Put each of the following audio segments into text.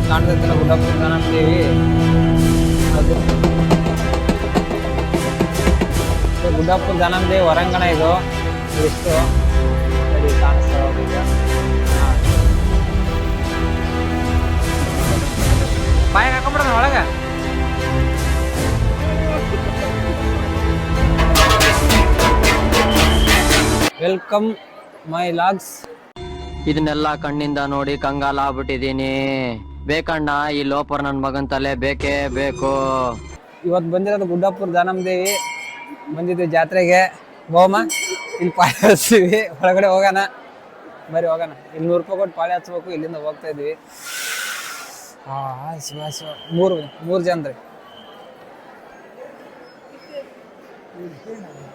ಇಲ್ಲಿ ಕಾಣ್ತೈತಿಲ್ಲ ಗುಡ್ಡಪ್ಪನ ದಾನಂದೇವಿ ಅದು. ಗುಡ್ಡಪ್ಪನ ದಾನಂದೇವಿ ಹೊರಾಂಗಣ ಇದು. ಎಷ್ಟು ಸರಿ, ಕಾಣಿಸ್ತಾ ಈಗ. ಬಾಯಿಗೆ ಹಾಕೊಂಬಿಡೋಣ ಒಳಗೆ. Welcome my logs. ಇದನ್ನೆಲ್ಲ ಕಣ್ಣಿಂದ ನೋಡಿ ಕಂಗಾಲ ಆಗ್ಬಿಟ್ಟಿದೀನಿ ಬೇಕಣ್ಣ, ಈ ಲೋಪರ್ ನನ್ ಮಗನ್ ತಲೆ ಬೇಕೇ ಬೇಕು. ಇವತ್ತು ಬಂದಿರೋದು ಗುಡ್ಡಾಪುರ ದಾನಮದೇವಿ ಬಂದಿದ್ವಿ ಜಾತ್ರೆಗೆ. ಬೋಮ ಇಲ್ಲಿ ಪಾಳೆ ಹಚ್ತೀವಿ. ಹೊರಗಡೆ ಹೋಗೋಣ. ಬರಿ ಹೋಗೋಣ. ಇಲ್ಲಿ ನೂರು ರೂಪಾಯಿ ಕೊಟ್ಟು ಪಾಳೆ ಹಚ್ಬೇಕು. ಇಲ್ಲಿಂದ ಹೋಗ್ತಾ ಇದ್ವಿ ಆ ಶಿವ ಶಿವ ಮೂರು ಮೂರು ಜನ ರೀ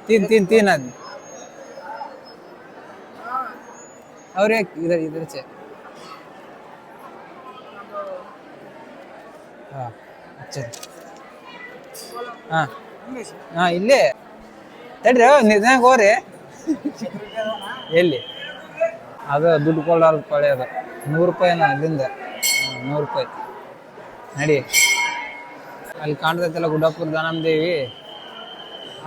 ತಿನ್ ತಿನ್ ತಿನ್ ಅದ್. ಅವ್ರಿಗೆ ಇದ್ರ ಇದ್ರ ಚೇ ಹಾಂ ಹಾಂ ಇಲ್ಲೇ. ತಡ್ರಿ ನಿಧಾನ ಹೋರಿ ಎಲ್ಲಿ? ಅದು ದುಡ್ಡು ಕೊಡೋದು ಪಳೆ ಅದು. ನೂರು ರೂಪಾಯಿನ ಅಲ್ಲಿಂದ. ನೂರು ರೂಪಾಯಿ. ನಡಿ. ಅಲ್ಲಿ ಕಾಣ್ತೈತಲ್ಲ ಗುಡ್ಡಪ್ಪುರ ದಾನಮದೇವಿ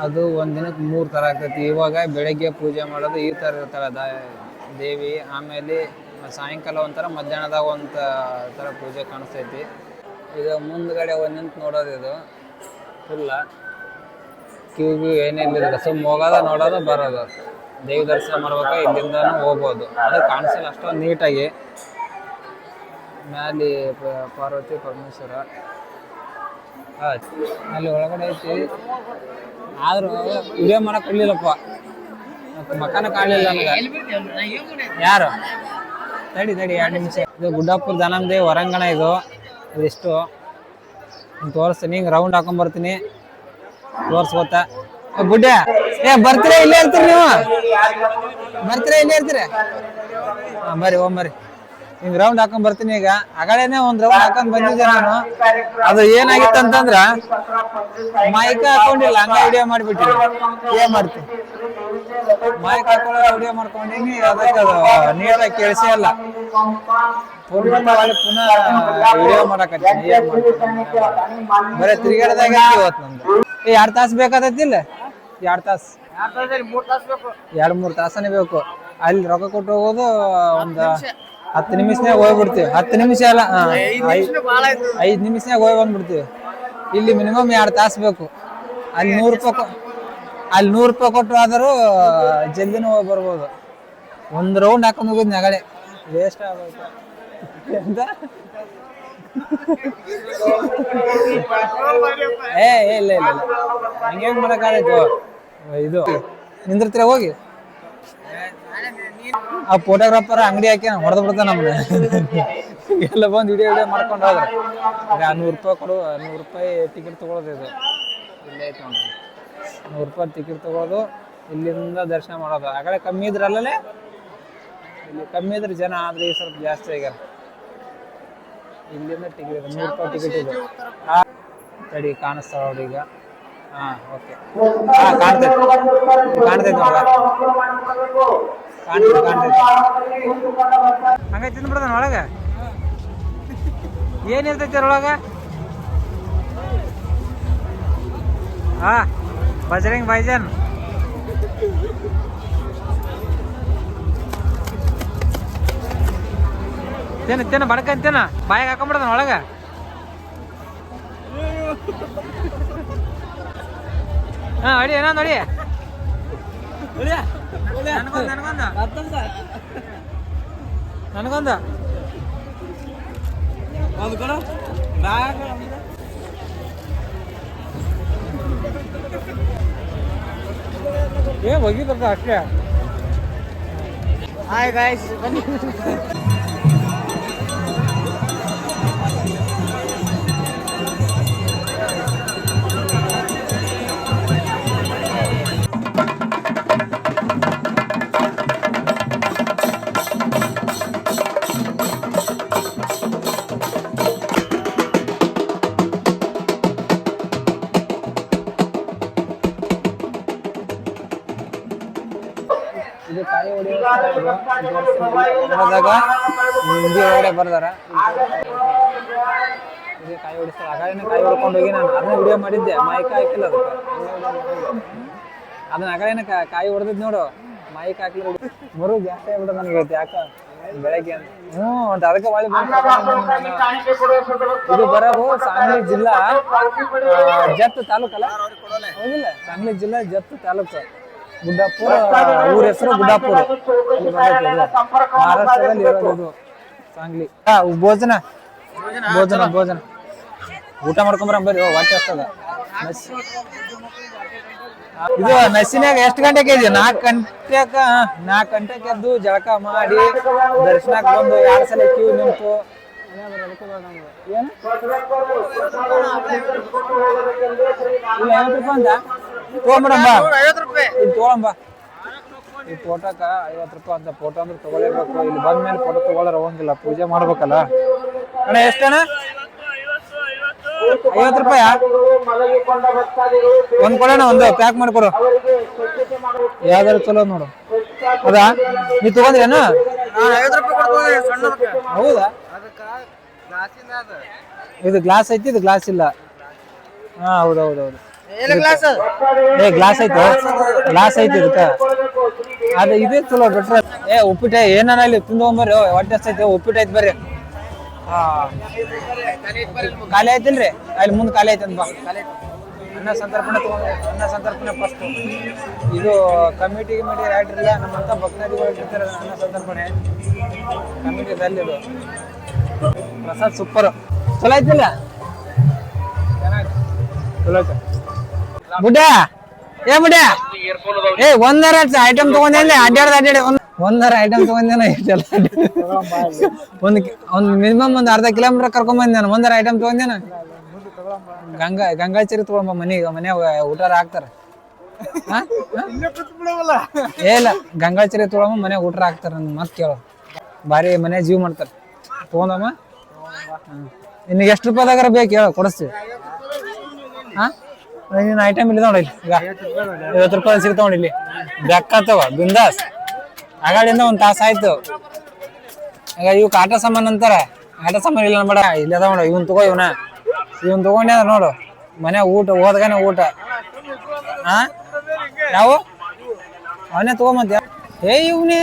ಅದು ಒಂದು ದಿನಕ್ಕೆ ಮೂರು ಥರ ಆಗ್ತೈತಿ. ಇವಾಗ ಬೆಳಗ್ಗೆ ಪೂಜೆ ಮಾಡೋದು ಈ ಥರ ಇರ್ತಾಳೆ ದಾ, ದೇವಿ. ಆಮೇಲೆ ಸಾಯಂಕಾಲ ಒಂಥರ ಮಧ್ಯಾಹ್ನದಾಗ ಒಂದು ಥರ ಪೂಜೆ ಕಾಣಿಸ್ತೈತಿ. ಇದು ಮುಂದ್ಗಡೆ ಒಂದಿಂತ ನೋಡೋದು ಇದು. ಫುಲ್ಲ ಕ್ಯೂ ಏನೇನಿಲ್ಲ ಸುಮ್ಮ ಹೋಗೋದ, ನೋಡೋದು, ಬರೋದು. ದೇವಿ ದರ್ಶನ ಮಾಡ್ಬೇಕು? ಇಲ್ಲಿಂದ ಹೋಗ್ಬೋದು. ಅದು ಕಾಣಿಸಲ್ಲ, ಅಷ್ಟೊಂದು ನೀಟಾಗಿ. ಮ್ಯಾಲಿ ಪಾರ್ವತಿ, ಪರಮೇಶ್ವರ. ಅಲ್ಲಿ ಒಳಗಡೆ ಐತಿ. ಆದ್ರೂ ವಿಡಿಯೋ ಮಾಡಕ್ ಕೊಡ್ಲಿಲ್ಲಪ್ಪ. ಮಕಾನ ಕಾಣಲಿಲ್ಲ ನನಗೆ. ಯಾರು? ತಡಿ ತಡಿ, ಎರಡು ನಿಮಿಷ. ಇದು ಗುಡ್ಡಪ್ಪ ಜನಂದೇ ಹೊರಾಂಗಣ ಇದು. ಇದಿಷ್ಟು. ಹಿಂಗೆ ತೋರಿಸ್ತೀನಿ ಹಿಂಗೆ ರೌಂಡ್ ಹಾಕೊಂಬರ್ತೀನಿ ಬರ್ತೀನಿ. ಗೊತ್ತಾ ಏ ಬರ್ತೀರ, ಇಲ್ಲೇ ಇರ್ತೀರಿ ನೀವು? ಬರ್ತೀರ, ಇಲ್ಲೇ ಇರ್ತೀರಿ? ಹಾಂ, ಬರ್ರಿ ಓ ಬರ್ರಿ. ಹಿಂಗ್ ರೌಂಡ್ ಹಾಕೊಂಡ್ ಬರ್ತೀನಿ ಈಗ. ಆಗಳೇನೆ ಒಂದ್ ರೌಂಡ್ ಹಾಕೊಂಡ್ ಬಂದಿದ್ದೆ ನಾನು. ಅದು ಏನಾಗಿತ್ತು ಅಂತಂದ್ರ ಮೈಕ್ ಹಾಕೊಂಡಿಲ್ಲ, ಹಂಗ ವಿಡಿಯೋ ಮಾಡ್ಬಿಟ್ಟಿನಿ ಏನ್ ಮಾಡ್ತೀನಿ ಮೈಕ್ ಹಾಕೊಳ್ಳೋ ವಿಡಿಯೋ ಮಾಡ್ಕೊಂಡಿನಿ, ಅದಕ್ಕೆ ಅದು ನೀಟಾಗಿ ಕೇಳಿಸೇ ಇಲ್ಲ. ಫೋನ್ ಬಂದ ಒಳ್ಳೆ ಪುನಃ ವಿಡಿಯೋ ಮಾಡಕತ್ತೀನಿ ಏನ್ ಮಾಡ್ತೀನಿ ಬರೀ ತಿರ್ಗಾಡ್ದಾಗ ಇವತ್ತು ನಂದು ಏ ಎರಡ್ ತಾಸು ಬೇಕಾದತ್ತಿಲ್ಲ ಎರಡ್ ತಾಸು. ಎರಡ್ ಮೂರ್ ತಾಸನೇ ಬೇಕು. ಅಲ್ಲಿ ರೊಕ್ಕ ಕೊಟ್ಟು ಹೋಗೋದು ಒಂದ್ ಹತ್ತು ನಿಮಿಷನಾಗ ಹೋಗ್ಬಿಡ್ತೀವಿ ಹತ್ತು ನಿಮಿಷ ಅಲ್ಲ ಐದು ನಿಮಿಷನಾಗ ಹೋಗಿ ಬಂದ್ಬಿಡ್ತೀವಿ. ಇಲ್ಲಿ ಮಿನಿಮಮ್ ಎರಡ್ ತಾಸ ಬೇಕು. ಅಲ್ಲಿ ನೂರು ರೂಪಾಯಿ ಅಲ್ಲಿ ನೂರು ರೂಪಾಯಿ ಕೊಟ್ಟು ಆದರೂ ಜಲ್ದಿನೂ ಹೋಗಿ ಬರ್ಬೋದು. ಒಂದ್ ರೌಂಡ್ ಹಾಕೊಂಡ್ ಹೋಗೋದು ನೆಗಡೆ. ವೇಸ್ಟ್ ಆಗೋಯ್ತು ಎಂತ ಏ ಇಲ್ಲ ಇಲ್ಲ ಇಲ್ಲ ಹಂಗೆ ಮಾಡಕ್ಕಾಗೈತು ಇದು ನಿಂದಿರ್ತೀರ ಹೋಗಿ ಆ ಫೋಟೋಗ್ರಾಫರ್ ಅಂಗಡಿ ಹಾಕಿ ಹೊಡೆದು ಬಿಡ್ತಾನೆ ನಮ್ಗೆ ಎಲ್ಲ ಬಂದು ವಿಡಿಯೋ ವಿಡಿಯೋ ಮಾಡ್ಕೊಂಡು ಹೋದ್ರೆ ಈಗ ನೂರು ರೂಪಾಯಿ ಕೊಡು ನೂರು ರೂಪಾಯಿ ಟಿಕೆಟ್ ತೊಗೊಳೋದು ಇದು ಇಲ್ಲೇ ಐತೆ ನೋಡ್ರಿ ನೂರು ರೂಪಾಯಿ ಟಿಕೆಟ್ ತೊಗೊಳೋದು ಇಲ್ಲಿಂದ ದರ್ಶನ ಮಾಡೋದು ಆ ಕಡೆ ಕಮ್ಮಿ ಇದ್ರಲ್ಲೇ ಇಲ್ಲಿ ಕಮ್ಮಿ ಇದ್ರೆ ಜನ ಆದ್ರೆ ಈ ಸ್ವಲ್ಪ ಜಾಸ್ತಿ ಆಗ್ಯಾರ ಇಲ್ಲಿಂದ ಟಿಕೆಟ್ ನೂರು ರೂಪಾಯಿ ಟಿಕೆಟ್ ಇದೆ. ತಡಿ ಕಾಣಿಸ್ತಾವ ನೋಡಿ ಈಗ. ಹಾಂ ಓಕೆ ಹಾಂ, ಕಾಣ್ತೈತೆ. ಕಾಣ್ತೈತೆ ನೋಡ. ಕಾಣ್ತೈತೆ ಕಾಣ್ತೈತೆ. ಹಂಗೆ ತಿಂದ್ಬಿಡ್ತಾನೆ ಒಳಗೆ? ಏನಿರ್ತೈತೆ ಅದ್ರೊಳಗೆ ಹಾ ಬಜರಂಗ್ ಬೈಜನ್ ತಿನ್ನ ತಿನ್ನ ಬಡ್ಕಂತ ತಿನ್ನ. ಬಾಯಿಗೆ ಹಾಕೊಂಡ್ಬಿಡ್ತಾನ ಒಳಗ. ಹಾ ಅಡಿ ಏನೋ ಅಡಿ ನನಗೊಂದು ನನಗೊಂದು. ನನಗೊಂದು. ಏ ಹೋಗಿದ್ರದ ಅಷ್ಟೇ. ಹಾಯ್ ಗಾಯ್ಸ್ ಬನ್ನಿ ಹೊಡೆಯುವಾಗ ಹಿಂದಿ ಒಳಗಡೆ ಬರ್ದಾರ. ಕಾಯಿ ಹೊಡಿಸ್ತಾರೆ. ಆಗಾಗಿನ ಕಾಯಿ ಹೊಡ್ಕೊಂಡು ಹೋಗಿ ನಾನು ಅದನ್ನ ವಿಡಿಯೋ ಮಾಡಿದ್ದೆ. ಮೈಕ್ ಹಾಕಿಲ್ಲ ಅದಕ್ಕೆ. ಅದನ್ನ ಆಗಾಗಿನ ಕಾಯಿ ಹೊಡೆದಿದ್ ನೋಡು. ಮೈಕ್ ಹಾಕಿಲ್ಲ ಮರು ಜಾಸ್ತಿ ಆಗ್ಬಿಟ್ಟು ನನಗೆ ಹೇಳ್ತಿ ಯಾಕ? ಬೆಳಗ್ಗೆ. ಹ್ಞೂ ಅಂತ ಅದಕ್ಕೆ ಒಳ್ಳೆ ಇದು ಬರೋದು ಸಾಂಗ್ಲಿ ಜಿಲ್ಲಾ ಜತ್ ತಾಲೂಕಲ್ಲ? ಹೋಗಿಲ್ಲ. ಸಾಂಗ್ಲಿ ಜಿಲ್ಲಾ ಜತ್ ತಾಲೂಕು. ಗುಡ್ಡಾಪುರ ಊರ ಹೆಸರು ಗುಡ್ಡಾಪುರ. ಮಹಾರಾಷ್ಟ್ರದಲ್ಲಿ ಇರೋದು ಸಾಂಗ್ಲಿ ಆ, ಭೋಜನ ಭೋಜನ ಭೋಜನ ಊಟ ಮಾಡ್ಕೊಂಬರ ಬರ್ರಿ ಹಸ್ತದ ನಸಿ. ಇದು ನಸಿನ್ಯಾಗ ಎಷ್ಟು ಗಂಟೆಗೆ ಇದೆ ನಾಲ್ಕು ಗಂಟೆಕ ನಾಲ್ಕು ಗಂಟೆಗೆ ಎದ್ದು ಜಳಕ ಮಾಡಿ ದರ್ಶನಕ್ಕೆ ಬಂದು ಎರಡು ಸಲ ಕ್ಯೂ ನಿಂತು ಏನು ತೊಗೊಂಬಿಡಮ್ಮ ಇದು ತೊಗೊಳಂಬ ಈ ಫೋಟೋಕ ಐವತ್ತು ರೂಪಾಯಿ ಅಂತ ಫೋಟೋ ಅಂದ್ರೆ ತಗೊಳ್ಳೇಬೇಕು. ಇಲ್ಲಿ ಬಂದ ಮೇಲೆ ಫೋಟೋ ತಗೊಳ್ಳೋರು ಹೋಗಂಗಿಲ್ಲ. ಪೂಜೆ ಮಾಡ್ಬೇಕಲ್ಲ. ಅಣ್ಣ ಎಷ್ಟಣ್ಣ ಐವತ್ತು ರೂಪಾಯ? ಒಂದ್ ಕೊಡೋಣ ಒಂದು ಪ್ಯಾಕ್ ಮಾಡ್ಕೊಡು. ಯಾವ್ದಾರು ಚಲೋ ನೋಡು. ಹೌದಾ? ನೀ ತಗೊಂಡ್ರೇನು ಹೌದಾ? ಇದು ಗ್ಲಾಸ್ ಐತಿ ಇದು ಗ್ಲಾಸ್ ಇಲ್ಲ. ಹಾ ಹೌದು ಏ ಗ್ಲಾಸ್ ಐತೆ ಗ್ಲಾಸ್ ಐತಿ ಇದಕ್ಕ ಅದ ಇದೇ ಚಲೋ ಬಿಟ್ರ. ಏ ಉಪ್ಪಿಟ್ಟು ಏನಾರ ಇಲ್ಲಿ ತಿಂದ್ಕೊಂಬರ್ರಿ ಓ, ಹೊಟ್ಟೆ ಐತೆ ಉಪ್ಪಿಟ್ಟು ಐತಿ ಬರ್ರಿ. ಹಾ. ಖಾಲಿ ಐತಿಲ್ರಿ ಅಲ್ಲಿ ಮುಂದೆ ಖಾಲಿ ಐತೆ ಬಾ. ಅನ್ನ ಸಂತರ್ಪಣೆ ತಗೊಂಡು ಅನ್ನ ಸಂತರ್ಪಣೆ ಫಸ್ಟ್ ಇದು ಕಮಿಟಿ ಗಿಮಿಟಿ ಯಾರಿಲ್ಲ ನಮ್ಮಂತ ಭಕ್ತಾದಿಗಳು ಇರ್ತಾರೆ ಅನ್ನ ಸಂತರ್ಪಣೆ. ಕಮಿಟಿದಲ್ಲಿ ಇದು. ಪ್ರಸಾದ್ ಸೂಪರ್ ಚಲೋ ಐತಿಲ್ಲ ಚೆನ್ನಾಗಿ. ಚಲೋ ಐತೆ ಬುಡ್ಡ ಏ ಬುಡ್ಡ ಏ, ಒಂದರ ಐಟಮ್ ತಗೊಂಡೇನೆ ಅಡ್ಡಾಡ್ದ ಅಡ್ಡಾಡಿ ಒಂದ್ ಒಂದರ ಐಟಮ್ ತಗೊಂಡೇನ ಇಷ್ಟೆಲ್ಲ ಒಂದ್ ಒಂದ್ ಮಿನಿಮಮ್ ಒಂದ್ ಅರ್ಧ ಕಿಲೋಮೀಟರ್ ಕರ್ಕೊಂಡ್ ಬಂದೆ ನಾನು. ಒಂದರ ಐಟಮ್ ತಗೊಂಡೇನ ಗಂಗಾ ಗಂಗಾಚರಿ ತಗೊಂಡ್ ಮನೆಗೆ. ಮನ್ಯಾಗ ಊಟ ಹಾಕ್ತಾರ? ಏ ಇಲ್ಲ ಗಂಗಾಚರಿ ತೊಗೊಳಮ್ಮ ಮನ್ಯಾಗ ಊಟ ಹಾಕ್ತಾರ. ನನ್ ಮತ್ ಕೇಳು. ಭಾರಿ ಮನೆ ಜೀವ ಮಾಡ್ತಾರ. ತಗೊಂಡಮ್ಮ ಇನ್ನ ಎಷ್ಟು ರೂಪಾಯಿದಾಗಾರ ಬೇಕು ಹೇಳಿ, ಕೊಡಿಸ್ತೀವಿ. ಹಾ? ನೀನು ಐಟಮ್ ಇಲ್ಲ ನೋಡಿ ಈಗ ಐವತ್ತು ರೂಪಾಯಿ ಸಿಗ್ತಾವ ನೋಡಿ ಇಲ್ಲಿ ಬೆಕ್ಕಾತವ ಬಿಂದಾಸ್ ಆಗಾಡಿಂದ ಒಂದು ತಾಸ ಆಯ್ತು ಈಗ ಇವ್ ಆಟ ಸಾಮಾನು ಅಂತಾರೆ ಆಟ ಸಾಮಾನು ಇಲ್ಲ ಬೇಡ ಇಲ್ಲ ಅದಾವ ನೋಡು ಇವನ್ ತಗೋ ಇವನ ಇವನ್ ತಗೊಂಡೆ ನೋಡು ಮನೆ ಊಟ ಹೋದ್ಗಾನೆ ಊಟ ಹಾ ಯಾವ ಅವನೇ ತಗೊಂಬಂತ ಏ ಇವನೇ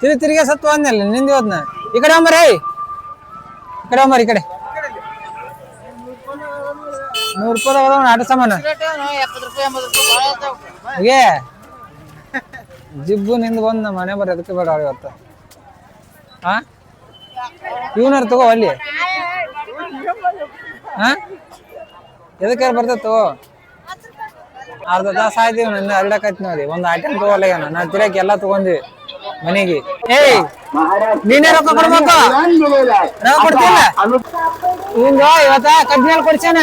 ತಿರುಗಿ ತಿರುಗಿ ಸತ್ತು ಅಂದಲ್ಲ ನಿಂದ ಹೋದ್ನ ಈ ಕಡೆ ಅಂಬರೇ ಈ ಕಡೆ ಅಂಬರ್ ಈ ಕಡೆ ನೂರು ರೂಪಾಯಿ ಅದಾವ ಸಾಮಾನು. ಏ ಜಿಬ್ಬು ನಿಂದ ಬಂದ ಮನೆ ಬರ ಅದಕ್ಕೆ ಬೇಡ ಇವತ್ತು? ಹಾ ಇವನಾರು ತಗೋ ಅಲ್ಲಿ. ಹಾ ಎದಕ್ಕೆ ಬರ್ತೈತೋ ಅರ್ಧ ತಾಸ ಆಯ್ತು ನನ್ನ ಅರಡಕತ್ತಿ ನೋಡಿ. ಒಂದು ಐಟಮ್ ತಗೋಲ್ಲ ಏನ ನಾ ತಿರಕ್ ಎಲ್ಲ ತಗೊಂಡ್ವಿ ಮನೆಗೆ. ಏಯ್, ನೀನೇ ರೊಕ್ಕ ಕೊಡ್ಬೇಕು? ನಾ ಕೊಡ್ತಿಲ್ಲ ಹಿಂಗ ಇವತ್ತ ಕಬ್ಬಿನಲ್ಲಿ ಕೊಡ್ಸೇನ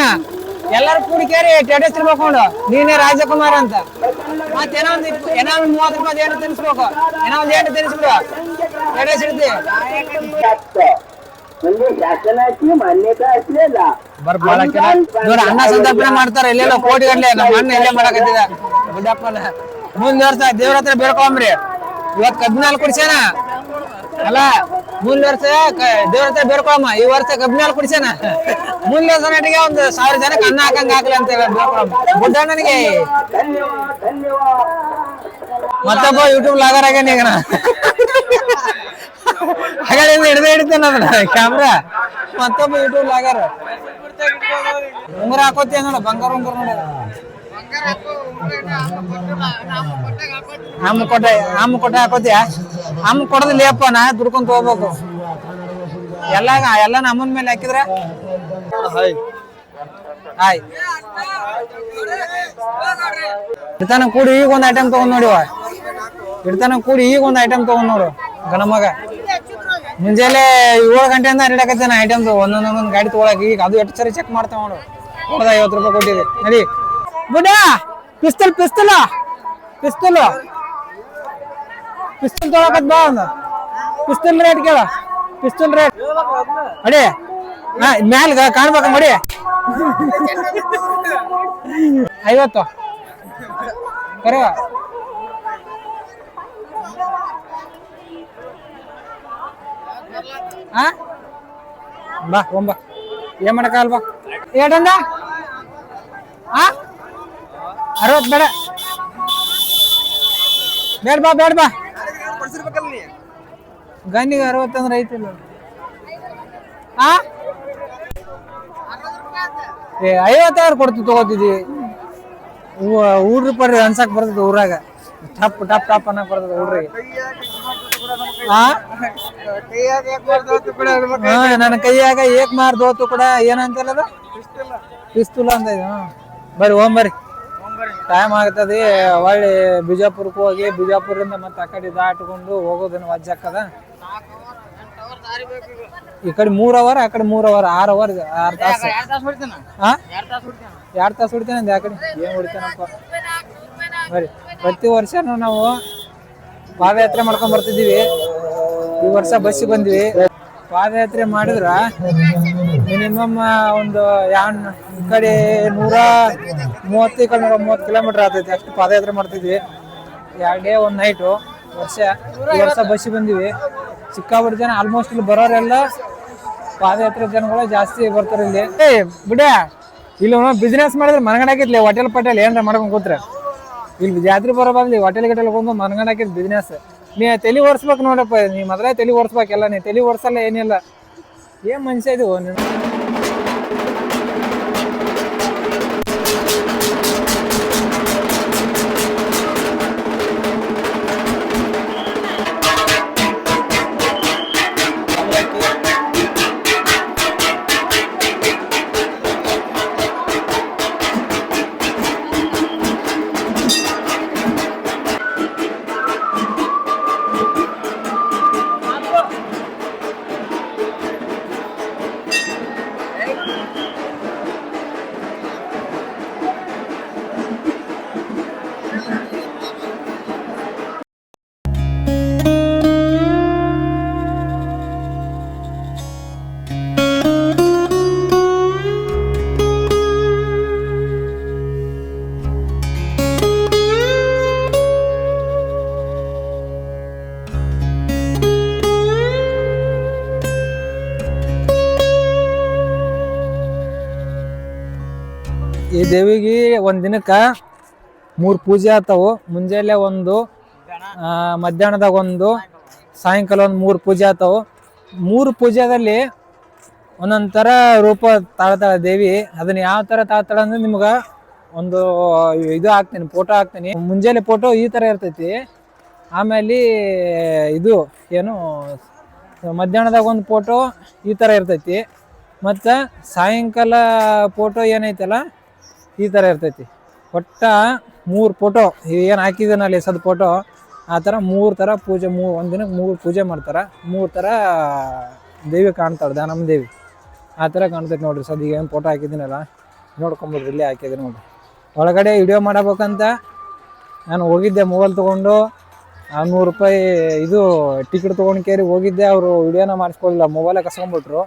ಎಲ್ಲರೂ ಕೂಡಿಕೇರಿ ಟೆಟಸ್ ತಿರ್ಬೇಕು ನೀನೇ ರಾಜಕುಮಾರ ಅಂತ. ಮತ್ತೇನೋ ಒಂದು ಏನೋ ಒಂದು ಮೂವತ್ತು ರೂಪಾಯಿ ಏನು ತಿನ್ಸ್ಬೇಕು. ಏನೋ ಒಂದು ಏನು ತಿನ್ಸ್ಬಿಡು. ಟೆಟಸ್ ಇಡ್ತಿ ಅನ್ನ ಸಂದರ್ಪಣೆ ಮಾಡ್ತಾರ. ಇಲ್ಲೆಲ್ಲ ಕೋಟಿ ಗಂಟೆ ನಮ್ಮ ಅಣ್ಣ ಇಲ್ಲೇ ಮಾಡಕತ್ತಿದ. ಗುಡ್ಡಪ್ಪನ ಮುಂದ್ ವರ್ಷ ದೇವ್ರ ಹತ್ರ ಬೇಡ್ಕೊಂಬ್ರಿ ಇವತ್ ಹದಿನಾಲ್ಕು ಕುಡ್ಸೇನ ಅಲ್ಲ ಮುಂದ್ ವರ್ಷ ದೇವ್ರ ಬೇರ್ಕೊಳಮ್ಮ ಈ ವರ್ಷ ಕಬ್ಬಿನ ಹಾಲು ಕುಡಿಸೇನ ವರ್ಷ ನಟಿಗೆ ಒಂದು ಸಾವಿರ ಜನಕ್ಕೆ ಅನ್ನ ಹಾಕಂಗ ಹಾಕ್ಲಿ ಅಂತ ಹೇಳಿ ಬುಡ್ಡಣ್ಣನಿಗೆ. ಮತ್ತೊಬ್ಬ ಯೂಟ್ಯೂಬ್ ಲಾಗರ್ ಆಗ್ಯಾನ ಈಗ ಹಾಗಾದ್ರೆ ಹಿಡ್ದು ಹಿಡಿತೇನೆ ಅದನ್ನ, ಕ್ಯಾಮ್ರಾ. ಮತ್ತೊಬ್ಬ ಯೂಟ್ಯೂಬ್ ಲಾಗರ್ ಉಂಗ್ರ ಹಾಕೋತಿ ಬಂಗಾರ ಉಂಗುರ ನೋಡ. ನಮ್ಮ ಕೊಟ್ಟೆ ನಮ್ಮ ಕೊಟ್ಟೆ ಹಾಕೋತಿಯ? ಅಮ್ಮ ಕೊಡೋದಿಲ್ಲ ಅಪ್ಪ ನಾ ದುಡ್ಕೊಂಡ್ ತಗೋಬೇಕು. ಎಲ್ಲ ಎಲ್ಲ ಅಮ್ಮನ ಮೇಲೆ ಹಾಕಿದ್ರೆ? ಹಾಯ್ ಇಡ್ತಾನ ಕೂಡಿ ಈಗ ಒಂದು ಐಟಮ್ ತಗೊಂಡ್ ನೋಡಿವ ಇಡ್ತಾನ ಕೂಡಿ ಈಗ ಒಂದು ಐಟಮ್ ತಗೊಂಡ್ ನೋಡು ಗಣಮಗ ಮುಂಜಾನೆ ಏಳು ಗಂಟೆಯಿಂದ ಹರಡಕತ್ತೇನೆ ಐಟಮ್ ಒಂದೊಂದೊಂದೊಂದು ಒಂದೊಂದ್ ಗಾಡಿ ತಗೊಳಕ್. ಈಗ ಅದು ಎಷ್ಟು ಸರಿ ಚೆಕ್ ಮಾಡ್ತೇವೆ ನೋಡು. ನೋಡ್ದ ಐವತ್ತು ರೂಪಾಯಿ ಕೊಟ್ಟಿದೆ. ನಡಿ. ಬುಡ, ಪಿಸ್ತಲ್, ಪಿಸ್ತಲ, ಪಿಸ್ತಲ್. ಪಿಸ್ತಲ್ ತೊಗೊಳಕತ್ ಬಾ ಒಂದು ಪಿಸ್ತಲ್ ರೇಟ್ ಕೇಳ. ಪಿಸ್ತಲ್ ರೇಟ್ ಅಡಿ. ಹಾ, ಮ್ಯಾಲ ಕಾಣ್ಬೇಕ ಮಡಿ. ಐವತ್ತು. ಕರೆ ಹಾ ಬಾ, ಒಂಬ. ಏನ್ ಮಾಡಕ್ಕಲ್ವಾ ಏಟಂದ ಆ? ಅರವತ್ತು ಬೇಡ. ಬೇಡ ಬಾ ಬೇಡ ಬಾ. ಗಂಡಿಗೆ ಅರವತ್ತಂದ್ರೆ ಐತಿಲ್ಲ ಆ? ಏ ಐವತ್ತಾರು ಕೊಡ್ತು ತಗೋತಿದ್ವಿ ಊಡ್ರಿ ಪಡ್ರಿ ಅನ್ಸಕ್ ಬರ್ತದ ಊರಾಗ. ಟಪ್ ಟಪ್ ಟಪ್ ಅನ್ನಕ್ ಬರ್ತದ ಊಡ್ರಿಗೆ ಆ? ಹಾ ನನ್ನ ಕೈಯಾಗ ಏಕ್ ಮಾರ್ ದೋತು ಕೂಡ ಏನಂತಲ್ಲ ಅದು? ಪಿಸ್ತೂಲ ಅಂತ ಇದೆ. ಬರ್ರಿ ಓಂ ಬರ್ರಿ. ಟೈಮ್ ಆಗ್ತದೆ ಹೊಳ್ಳಿ ಬಿಜಾಪುರಕ್ಕೆ ಹೋಗಿ ಬಿಜಾಪುರದಿಂದ ಮತ್ತೆ ಆ ಕಡೆ ದಾಟ್ಕೊಂಡು ಹೋಗೋದನ್ನ ವಜ್ಜಾಕದ ಈ ಕಡೆ ಮೂರ್ ಅವರ್ ಆ ಕಡೆ ಮೂರ್ ಅವರ್ ಆರ್ ಅವರ್ ಆರ್ ತಾಸು. ಎರಡು ತಾಸು ಹೊಡಿತೇನೆ? ಅಂದೆ ಆ ಕಡೆ. ಏನ್ ಹೊಡಿತೇನಪ್ಪ? ಬರೀ ಪ್ರತಿ ವರ್ಷನೂ ನಾವು ಪಾದಯಾತ್ರೆ ಮಾಡ್ಕೊಂಡ್ ಬರ್ತಿದೀವಿ ಈ ವರ್ಷ ಬಸ್ಸಿಗೆ ಬಂದ್ವಿ. ಪಾದಯಾತ್ರೆ ಮಾಡಿದ್ರ ಮಿನಿಮಮ್ ಒಂದು ಯಾನ್ ಕಡೆ ನೂರ ಮೂವತ್ತು ಕಡೆ ನೂರ ಮೂವತ್ತು ಕಿಲೋಮೀಟರ್ ಆಗ್ತೈತಿ ಅಷ್ಟು ಪಾದಯಾತ್ರೆ ಮಾಡ್ತಿದ್ವಿ. ಎರಡು ಡೇ ಒಂದು ನೈಟು ವರ್ಷ, ಈ ವರ್ಷ ಬಸ್ಸಿಗೆ ಬಂದಿವಿ. ಸಿಕ್ಕಾಪಟ್ಟೆ ಜನ ಆಲ್ಮೋಸ್ಟ್ ಇಲ್ಲಿ ಬರೋರೆಲ್ಲ ಪಾದಯಾತ್ರೆ ಜನಗಳು ಜಾಸ್ತಿ ಬರ್ತಾರೆ ಇಲ್ಲಿ. ಏ ಬಿಡ ಇಲ್ಲಿ ಬಿಸ್ನೆಸ್ ಮಾಡಿದ್ರೆ ಮನಗಂಡಾಕಿತ್ಲಿ ಹೋಟೆಲ್ ಪಟೇಲ್ ಏನಾರ ಮಾಡ್ಕೊಂಡು ಕೂತ್ರೆ. ಇಲ್ಲಿ ಜಾತ್ರೆ ಬರೋ ಬಂದ್ಲಿ ಹೋಟೆಲ್ ಗಿಟೆಲ್ ಬಂದು ಮನಗಂಡಾಕಿದ್ ಬಿಸ್ನೆಸ್ ನೀ ತಲೆ ಓಡಿಸ್ಬೇಕು ನೋಡಪ್ಪ, ನೀ ಮೊದಲೇ ತಲೆ ಓಡಿಸ್ಬೇಕೆಲ್ಲ ನೀ ತಲೆ ಓಡಿಸಲ್ಲ, ಏನಿಲ್ಲ. ಏನ್ ಮನುಷ್ಯ ಇದು ನೀನು ದೇವಿಗೆ ಒಂದ್ ದಿನಕ್ಕ ಮೂರ್ ಪೂಜೆ ಆತಾವು. ಮುಂಜಾನೆ ಒಂದು ಮಧ್ಯಾಹ್ನದಾಗ ಒಂದು, ಸಾಯಂಕಾಲ ಒಂದು ಮೂರು ಪೂಜೆ ಆತಾವು. ಮೂರು ಪೂಜೆದಲ್ಲಿ ಒಂದೊಂದ್ ರೂಪ ತಾಳ್ತಾಳೆ ದೇವಿ. ಅದನ್ನ ಯಾವ ಥರ ತಾಳ್ತಾಳೆ ಅಂದ್ರೆ ನಿಮ್ಗೆ ಒಂದು ಇದು ಹಾಕ್ತೀನಿ ಫೋಟೋ ಹಾಕ್ತೀನಿ. ಮುಂಜಾನೆ ಫೋಟೋ ಈ ಥರ ಇರ್ತೈತಿ. ಆಮೇಲೆ ಇದು ಏನು, ಮಧ್ಯಾಹ್ನದಾಗ ಒಂದು ಫೋಟೋ ಈ ಥರ ಇರ್ತೈತಿ. ಮತ್ತು ಸಾಯಂಕಾಲ ಫೋಟೋ ಏನೈತಲ್ಲ ಈ ಥರ ಇರ್ತೈತಿ. ಒಟ್ಟ ಮೂರು ಫೋಟೋ ಏನು ಹಾಕಿದ್ದೀನಲ್ಲ ಎಸದ ಫೋಟೋ ಆ ಥರ ಮೂರು ಥರ ಪೂಜೆ ಮೂ ಒಂದು ದಿನಕ್ಕೆ ಮೂರು ಪೂಜೆ ಮಾಡ್ತಾರೆ. ಮೂರು ಥರ ದೇವಿ ಕಾಣ್ತಾಳೆ ದಾನಮ್ಮ ದೇವಿ. ಆ ಥರ ಕಾಣ್ತೈತೆ ನೋಡ್ರಿ ಸದ್, ಈಗ ಏನು ಫೋಟೋ ಹಾಕಿದ್ದೀನಲ್ಲ ನೋಡ್ಕೊಂಬಿಡ್ರಿ ಇಲ್ಲೇ ಹಾಕಿದ್ದೀನಿ ನೋಡ್ರಿ. ಒಳಗಡೆ ವಿಡಿಯೋ ಮಾಡಬೇಕಂತ ನಾನು ಹೋಗಿದ್ದೆ ಮೊಬೈಲ್ ತೊಗೊಂಡು. ಆ ನೂರು ರೂಪಾಯಿ ಇದು ಟಿಕೆಟ್ ತೊಗೊಂಡು ಕೇರಿ ಹೋಗಿದ್ದೆ, ಅವರು ವಿಡಿಯೋನ ಮಾಡಿಸ್ಕೊಳ್ಳಿಲ್ಲ ಮೊಬೈಲೇ ಕಸ್ಕೊಂಡ್ಬಿಟ್ರು.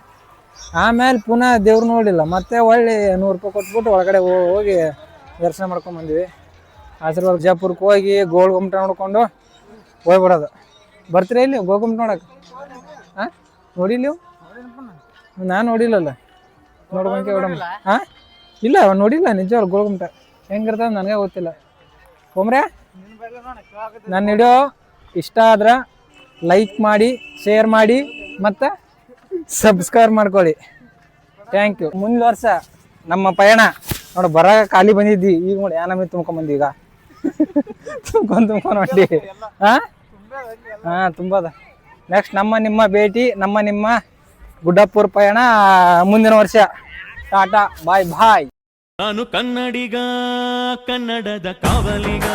ಆಮೇಲೆ ಪುನಃ ದೇವ್ರು ನೋಡಿಲ್ಲ, ಮತ್ತೆ ಒಳ್ಳೆ ನೂರು ರೂಪಾಯಿ ಕೊಟ್ಬಿಟ್ಟು ಒಳಗಡೆ ಹೋಗಿ ದರ್ಶನ ಮಾಡ್ಕೊಂಡ್ ಬಂದ್ವಿ. ಆಶೀರ್ವಾದ ಜಯಪುರಕ್ಕೆ ಹೋಗಿ ಗೋಲ್ ನೋಡ್ಕೊಂಡು ಹೋಗ್ಬಿಡೋದು. ಬರ್ತೀರಾ ಇಲ್ಲಿ ಗೋಲ್ ಗುಮ್ಮಟ ನೋಡಕ್ಕೆ ಹಾಂ ನೋಡಿಲ್ಲ ನಾನು ನೋಡಿಲ್ಲಲ್ಲ. ನೋಡ್ಕೊಂಕೆ ಬಿಡಮ್ಮ ಹಾಂ ಇಲ್ಲ ನೋಡಿಲ್ಲ ನಿಜ ಗೋಲ್ ಗುಮ್ಮಟ ಹೆಂಗಿರ್ತದೆ ನನಗೆ ಗೊತ್ತಿಲ್ಲ. ಹೋಮ್ರೆ ನನ್ನ ವಿಡಿಯೋ ಇಷ್ಟ ಆದ್ರೆ ಲೈಕ್ ಮಾಡಿ ಶೇರ್ ಮಾಡಿ, ಮತ್ತು ಸಬ್ಸ್ಕ್ರೈಬ್ ಮಾಡ್ಕೊಳ್ಳಿ. ಥ್ಯಾಂಕ್ ಯು ಮುಂದಿನ ವರ್ಷ ನಮ್ಮ ಪಯಣ. ನೋಡಿ ಬರ ಖಾಲಿ ಬಂದಿದ್ದಿ. ಈಗ ನೋಡಿ ಯಾನಮಿ ತುಂಬ್ಕೊಂಬಂದಿ ಈಗ. ತುಂಬ್ಕೊಂಡು ತುಂಬ್ಕೊಂಡು ಹೊಂಟಿ ಹಾಂ ಹಾಂ ತುಂಬದ. ನೆಕ್ಸ್ಟ್ ನಮ್ಮ ನಿಮ್ಮ ಭೇಟಿ, ನಮ್ಮ ನಿಮ್ಮ ಗುಡ್ಡಪ್ಪುರ ಪಯಣ, ಮುಂದಿನ ವರ್ಷ. ಟಾಟಾ ಬಾಯ್ ಬಾಯ್ ನಾನು ಕನ್ನಡಿಗ, ಕನ್ನಡದ ಕಾವಲಿಗ.